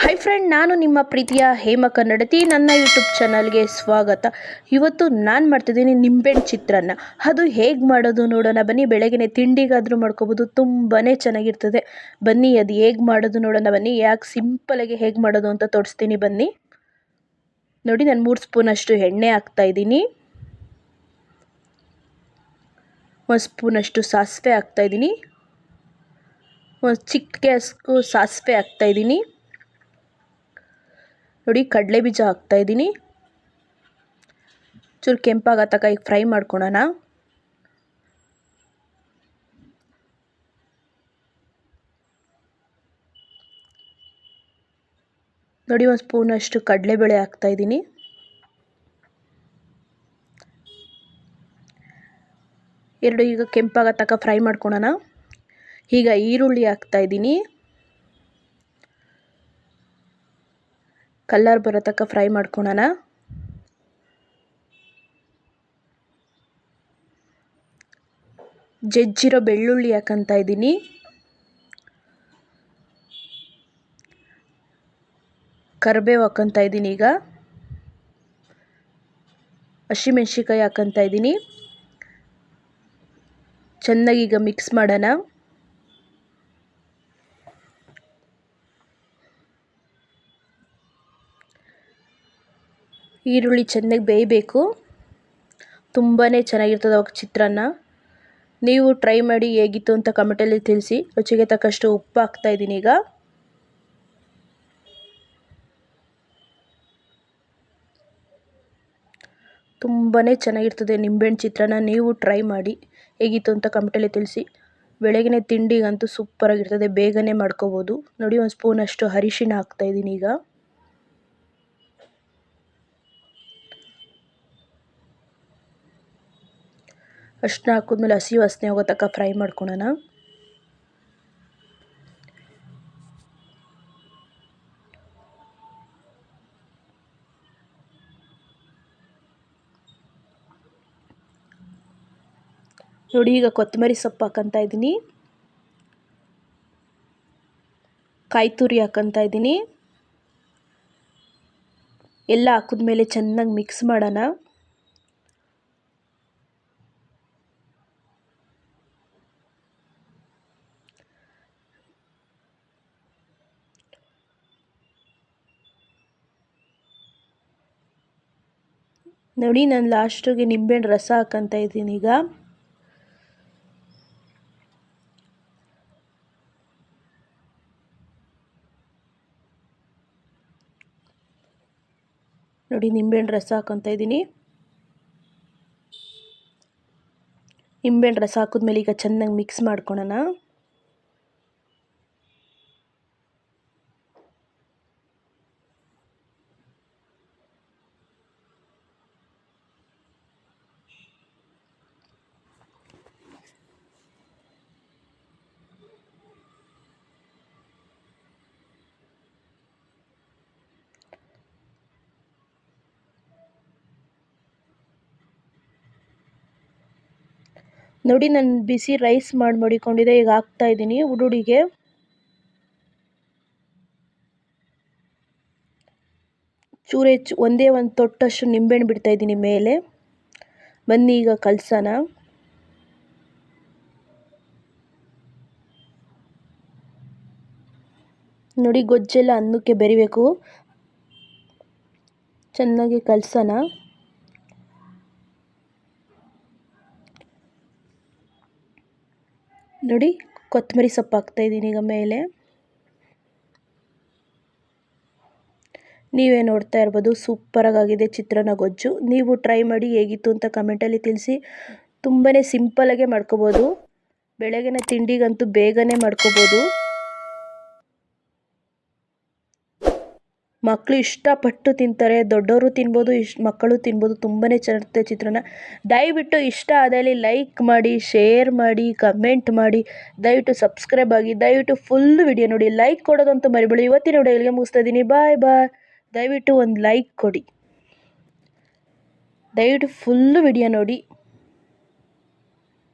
High friend ನಾನು ನಿಮ್ಮ ಪ್ರೀತಿಯ ಹೇಮ ಕನ್ನಡತಿ. ನನ್ನ ಯೂಟ್ಯೂಬ್ ಚಾನಲ್ಗೆ ಸ್ವಾಗತ. ಇವತ್ತು ನಾನು ಮಾಡ್ತಿದ್ದೀನಿ ನಿಂಬೆಹಣ್ಣು ಚಿತ್ರಾನ್ನ. ಅದು ಹೇಗೆ ಮಾಡೋದು ನೋಡೋಣ ಬನ್ನಿ. ಬೆಳಗ್ಗೆ ತಿಂಡಿಗಾದರೂ ಮಾಡ್ಕೋಬೋದು. ತುಂಬಾ ಚೆನ್ನಾಗಿರ್ತದೆ. ಬನ್ನಿ, ಅದು ಹೇಗೆ ಮಾಡೋದು ನೋಡೋಣ ಬನ್ನಿ. ಯಾಕೆ ಸಿಂಪಲಾಗಿ ಹೇಗೆ ಮಾಡೋದು ಅಂತ ತೋರಿಸ್ತೀನಿ ಬನ್ನಿ. ನೋಡಿ, ನಾನು ಮೂರು ಸ್ಪೂನಷ್ಟು ಎಣ್ಣೆ ಹಾಕ್ತಾಯಿದ್ದೀನಿ ಒಂದು ಸ್ಪೂನಷ್ಟು ಸಾಸಿವೆ ಹಾಕ್ತಾಯಿದ್ದೀನಿ ಒಂದು ಚಿಕ್ಕ ಗ್ಯಾಸ್ಗೂ ಸಾಸಿವೆ ಹಾಕ್ತಾಯಿದ್ದೀನಿ ನೋಡಿ ಕಡಲೆ ಬೀಜ ಹಾಕ್ತಾಯಿದ್ದೀನಿ ಚೂರು ಕೆಂಪಾಗ ತಕ ಈಗ ಫ್ರೈ ಮಾಡ್ಕೊಳೋಣ. ನೋಡಿ ಒಂದು ಸ್ಪೂನಷ್ಟು ಕಡಲೆಬೇಳೆ ಹಾಕ್ತಾಯಿದ್ದೀನಿ ಎರಡು ಈಗ ಕೆಂಪಾಗ ತಕ ಫ್ರೈ ಮಾಡ್ಕೊಳೋಣ. ಈಗ ಈರುಳ್ಳಿ ಹಾಕ್ತಾಯಿದ್ದೀನಿ ಕಲ್ಲರ್ ಬರೋ ತನಕ ಫ್ರೈ ಮಾಡ್ಕೊಳೋಣ. ಜಜ್ಜಿರೋ ಬೆಳ್ಳುಳ್ಳಿ ಹಾಕಂತ ಇದ್ದೀನಿ. ಕರಿಬೇವು ಹಾಕಂತ ಇದ್ದೀನಿ ಈಗ. ಹಸಿಮೆಣ್ಸಿಕಾಯಿ ಹಾಕಂತ ಇದ್ದೀನಿ. ಚೆನ್ನಾಗಿ ಈಗ ಮಿಕ್ಸ್ ಮಾಡೋಣ. ಈರುಳ್ಳಿ ಚೆನ್ನಾಗಿ ಬೇಯಬೇಕು. ತುಂಬಾ ಚೆನ್ನಾಗಿರ್ತದೆ ಅವಾಗ ಚಿತ್ರಾನ್ನ. ನೀವು ಟ್ರೈ ಮಾಡಿ ಹೇಗಿತ್ತು ಅಂತ ಕಮೆಂಟಲ್ಲಿ ತಿಳಿಸಿ. ರುಚಿಗೆ ತಕ್ಕಷ್ಟು ಉಪ್ಪು ಹಾಕ್ತಾಯಿದ್ದೀನಿ ಈಗ. ತುಂಬಾ ಚೆನ್ನಾಗಿರ್ತದೆ ನಿಂಬೆಹಣ್ಣು ಚಿತ್ರಾನ್ನ. ನೀವು ಟ್ರೈ ಮಾಡಿ ಹೇಗಿತ್ತು ಅಂತ ಕಮೆಂಟಲ್ಲಿ ತಿಳಿಸಿ. ಬೆಳಗಿನ ತಿಂಡಿಗಂತೂ ಸೂಪರಾಗಿರ್ತದೆ ಬೇಗನೆ ಮಾಡ್ಕೋಬೋದು. ನೋಡಿ ಒಂದು ಸ್ಪೂನಷ್ಟು ಅರಿಶಿಣ ಹಾಕ್ತಾಯಿದ್ದೀನಿ ಈಗ. ಅಷ್ಟನ್ನ ಹಾಕಿದ್ಮೇಲೆ ಹಸಿ ವಾಸನೆ ಹೋಗೋ ತನಕ ಫ್ರೈ ಮಾಡ್ಕೊಳೋಣ. ನೋಡಿ ಈಗ ಕೊತ್ತಂಬರಿ ಸೊಪ್ಪು ಹಾಕಂತ ಇದ್ದೀನಿ. ಕಾಯಿ ತುರಿ ಹಾಕಂತ ಇದ್ದೀನಿ. ಎಲ್ಲ ಹಾಕಿದ್ಮೇಲೆ ಚೆನ್ನಾಗಿ ಮಿಕ್ಸ್ ಮಾಡೋಣ. ನೋಡಿ, ನಾನು ಲಾಸ್ಟಿಗೆ ನಿಂಬೆಹಣ್ಣು ರಸ ಹಾಕಂತ ಇದ್ದೀನಿ ಈಗ. ನೋಡಿ, ನಿಂಬೆಹಣ್ಣು ರಸ ಹಾಕೊತ ಇದ್ದೀನಿ. ನಿಂಬೆಹಣ್ಣು ರಸ ಹಾಕಿದ್ಮೇಲೆ ಈಗ ಚೆನ್ನಾಗಿ ಮಿಕ್ಸ್ ಮಾಡ್ಕೊಳೋಣ. ನೋಡಿ, ನಾನು ಬಿಸಿ ರೈಸ್ ಮಾಡಿ ಮಡಿಕೊಂಡಿದ್ದೆ ಈಗ ಹಾಕ್ತಾ ಇದ್ದೀನಿ ಉಡುಡಿಗೆ. ಚೂರು ಹೆಚ್ಚು ಒಂದೇ ಒಂದು ತೊಟ್ಟಷ್ಟು ನಿಂಬೆಹಣ್ಣು ಬಿಡ್ತಾ ಇದ್ದೀನಿ ಮೇಲೆ. ಬನ್ನಿ, ಈಗ ಕಲ್ಸೋಣ. ನೋಡಿ, ಗೊಜ್ಜೆಲ್ಲ ಅನ್ನಕ್ಕೆ ಬೆರಿಬೇಕು. ಚೆನ್ನಾಗಿ ಕಲ್ಸೋಣ. ನೋಡಿ, ಕೊತ್ತಂಬರಿ ಸೊಪ್ಪು ಹಾಕ್ತಾಯಿದ್ದೀನಿ ಈಗ ಮೇಲೆ. ನೀವೇ ನೋಡ್ತಾ ಇರ್ಬೋದು ಸೂಪರಾಗಿ ಆಗಿದೆ ಚಿತ್ರಾನ್ನ ಗೊಜ್ಜು. ನೀವು ಟ್ರೈ ಮಾಡಿ ಹೇಗಿತ್ತು ಅಂತ ಕಮೆಂಟಲ್ಲಿ ತಿಳಿಸಿ. ತುಂಬಾ ಸಿಂಪಲಾಗೆ ಮಾಡ್ಕೋಬೋದು. ಬೆಳಗಿನ ತಿಂಡಿಗಂತೂ ಬೇಗನೆ ಮಾಡ್ಕೋಬೋದು. ಮಕ್ಕಳು ಇಷ್ಟಪಟ್ಟು ತಿಂತಾರೆ, ದೊಡ್ಡವರು ತಿನ್ಬೋದು ಇಷ್ಟು ಮಕ್ಕಳು ತಿನ್ಬೋದು ತುಂಬಾ ಚೆನ್ನಾಗಿರುತ್ತೆ ಚಿತ್ರಾನ್ನ ದಯವಿಟ್ಟು ಇಷ್ಟ ಆದಲ್ಲಿ ಲೈಕ್ ಮಾಡಿ, ಶೇರ್ ಮಾಡಿ, ಕಮೆಂಟ್ ಮಾಡಿ, ದಯವಿಟ್ಟು ಸಬ್ಸ್ಕ್ರೈಬ್ ಆಗಿ, ದಯವಿಟ್ಟು ಫುಲ್ ವಿಡಿಯೋ ನೋಡಿ. ಲೈಕ್ ಕೊಡೋದಂತೂ ಮರಿಬೇಡಿ. ಇವತ್ತಿನ ವಿಡಿಯೋ ಇಲ್ಲಿಗೆ ಮುಗಿಸ್ತಾ ಇದ್ದೀನಿ. ಬಾಯ್ ಬಾಯ್. ದಯವಿಟ್ಟು ಒಂದು ಲೈಕ್ ಕೊಡಿ. ದಯವಿಟ್ಟು ಫುಲ್ಲು ವಿಡಿಯೋ ನೋಡಿ.